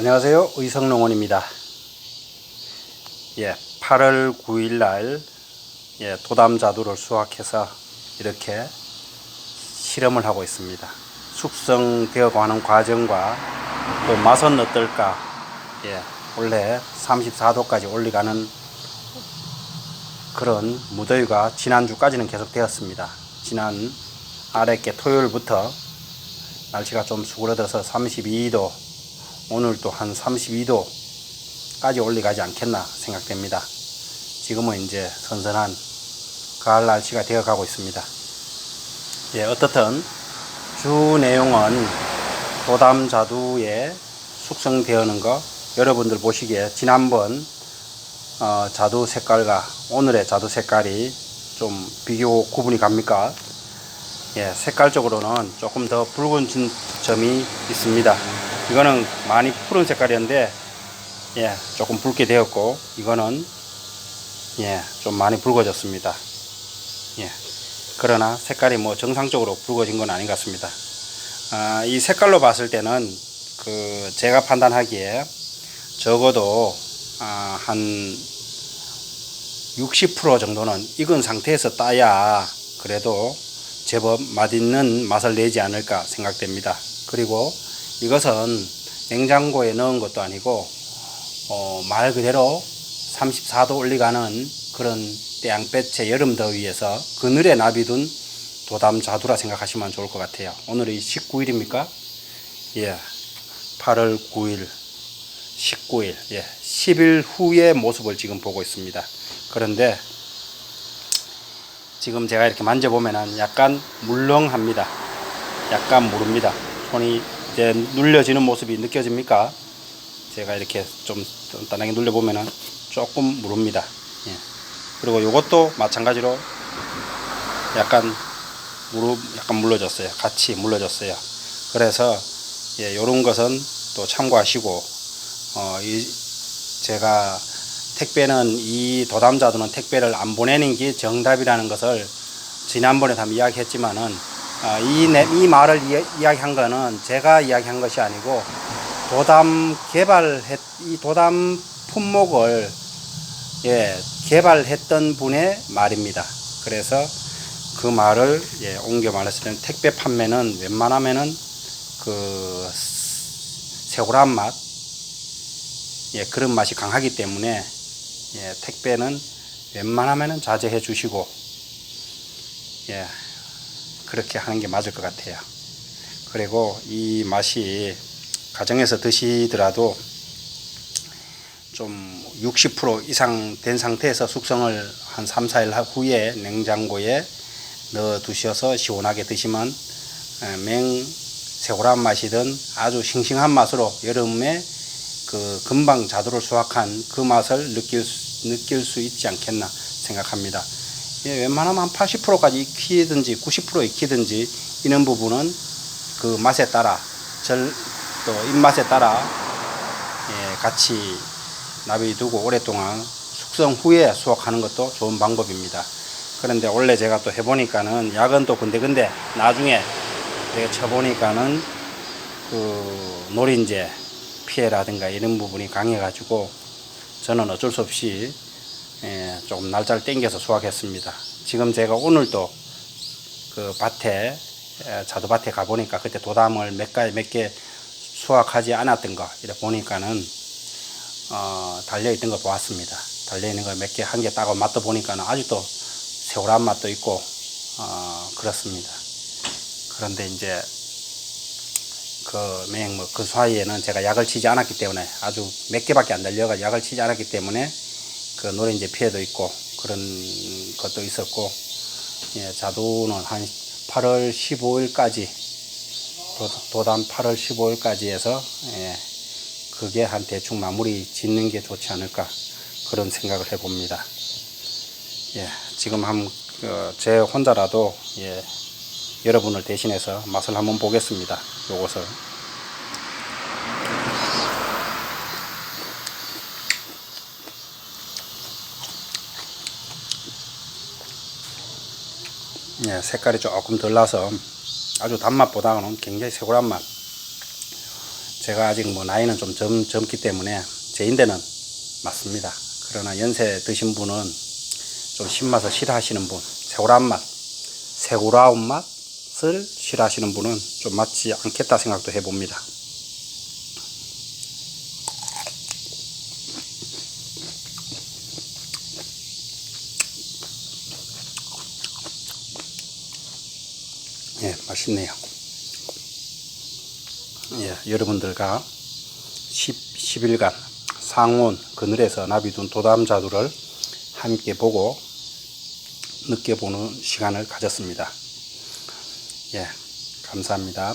안녕하세요. 의성농원입니다. 예, 8월 9일 날 예, 도담 자두를 수확해서 이렇게 실험을 하고 있습니다. 숙성되어 가는 과정과 또 맛은 어떨까? 예, 원래 34도까지 올라가는 그런 무더위가 지난주까지는 계속되었습니다. 지난 아랫게 토요일부터 날씨가 좀 수그러들어서 32도, 오늘도 한 32도까지 올라가지 않겠나 생각됩니다. 지금은 이제 선선한 가을 날씨가 되어 가고 있습니다. 예, 어떻든 주 내용은 도담 자두에 숙성되어는 거 여러분들 보시기에 지난번 어, 자두 색깔과 오늘의 자두 색깔이 좀 비교 구분이 갑니까? 예, 색깔적으로는 조금 더 붉은 진- 점이 있습니다. 이거는 많이 푸른 색깔이었는데, 예, 조금 붉게 되었고, 이거는, 예, 좀 많이 붉어졌습니다. 예, 그러나 색깔이 뭐 정상적으로 붉어진 건 아닌 것 같습니다. 아, 이 색깔로 봤을 때는, 그, 제가 판단하기에 적어도, 아, 한, 60% 정도는 익은 상태에서 따야 그래도 제법 맛있는 맛을 내지 않을까 생각됩니다. 그리고 이것은 냉장고에 넣은 것도 아니고 어, 말 그대로 34도 올리가는 그런 태양볕의 여름 더위에서 그늘에 나비둔 도담 자두라 생각하시면 좋을 것 같아요. 오늘이 19일입니까? 예. 8월 9일, 19일, 예. 10일 후의 모습을 지금 보고 있습니다. 그런데 지금 제가 이렇게 만져보면은 약간 물렁합니다. 약간 무릅니다. 손이 이제 눌려지는 모습이 느껴집니까? 제가 이렇게 좀 단단하게 눌려보면은 조금 무릅니다. 예. 그리고 이것도 마찬가지로 약간 무릎 약간 물러졌어요. 같이 물러졌어요. 그래서 예, 요런 것은 또 참고하시고 어, 이 제가 택배는 이 도담자도는 택배를 안 보내는 게 정답이라는 것을 지난번에도 한번 이야기했지만은 아, 이, 내- 이 말을 이, 야기한 거는 제가 이야기한 것이 아니고 도담 개발했 이 도담 품목을 예, 개발했던 분의 말입니다. 그래서 그 말을 예, 옮겨 말했을 때는 택배 판매는 웬만하면은 그 새우란 맛 예, 그런 맛이 강하기 때문에 예, 택배는 웬만하면은 자제해 주시고 예, 그렇게 하는 게 맞을 것 같아요. 그리고 이 맛이 가정에서 드시더라도 좀 60% 이상 된 상태에서 숙성을 한 3, 4일 후에 냉장고에 넣어 두셔서 시원하게 드시면 예, 맹 새우란 맛이든 아주 싱싱한 맛으로 여름에 그 금방 자두를 수확한 그 맛을 느낄 수, 느낄 수 있지 않겠나 생각합니다. 예, 웬만하면 한 80%까지 익히든지 90% 익히든지 이런 부분은 그 맛에 따라 절, 또 입맛에 따라 예, 같이 놔두고 오랫동안 숙성 후에 수확하는 것도 좋은 방법입니다. 그런데 원래 제가 또 해보니까는 약은 또 근데 근데 나중에 내가 쳐보니까는 그 노린재 피해라든가 이런 부분이 강해가지고 저는 어쩔 수 없이 예, 조금 날짜를 땡겨서 수확했습니다. 지금 제가 오늘도 그 밭에 에, 자두밭에 가보니까 그때 도담을 몇 가지 몇 개 수확하지 않았던 거 이렇게 보니까는 어, 달려 있던 거 보았습니다. 달려 있는 거 몇 개 한 개 따고 맛도 보니까는 아직도 새우란 맛도 있고 어, 그렇습니다. 그런데 이제 그맹뭐그 사이에는 제가 약을 치지 않았기 때문에 아주 몇 개밖에 안 달려가 약을 치지 않았기 때문에 그 노린재 피해도 있고 그런 것도 있었고 예, 자두는 한 8월 15일까지 도, 담 8월 15일까지 해서 예, 그게 한 대충 마무리 짓는 게 좋지 않을까 그런 생각을 해봅니다. 예, 지금 한, 어, 제 혼자라도, 예, 여러분을 대신해서 맛을 한번 보겠습니다. 요것을. 예, 색깔이 조금 덜 나서 아주 단맛보다는 굉장히 새고란 맛. 제가 아직 뭐 나이는 좀 젊, 젊기 때문에 제 인대는 맞습니다. 그러나 연세 드신 분은 좀 신맛을 싫어하시는 분, 새우란 맛, 새우라운 맛을 싫어하시는 분은 좀 맞지 않겠다 생각도 해봅니다. 예, 맛있네요. 예, 여러분들과 10, 10 일간 상온 그늘에서 나비둔 도담자두를 함께 보고 느껴보는 시간을 가졌습니다. 예, 감사합니다.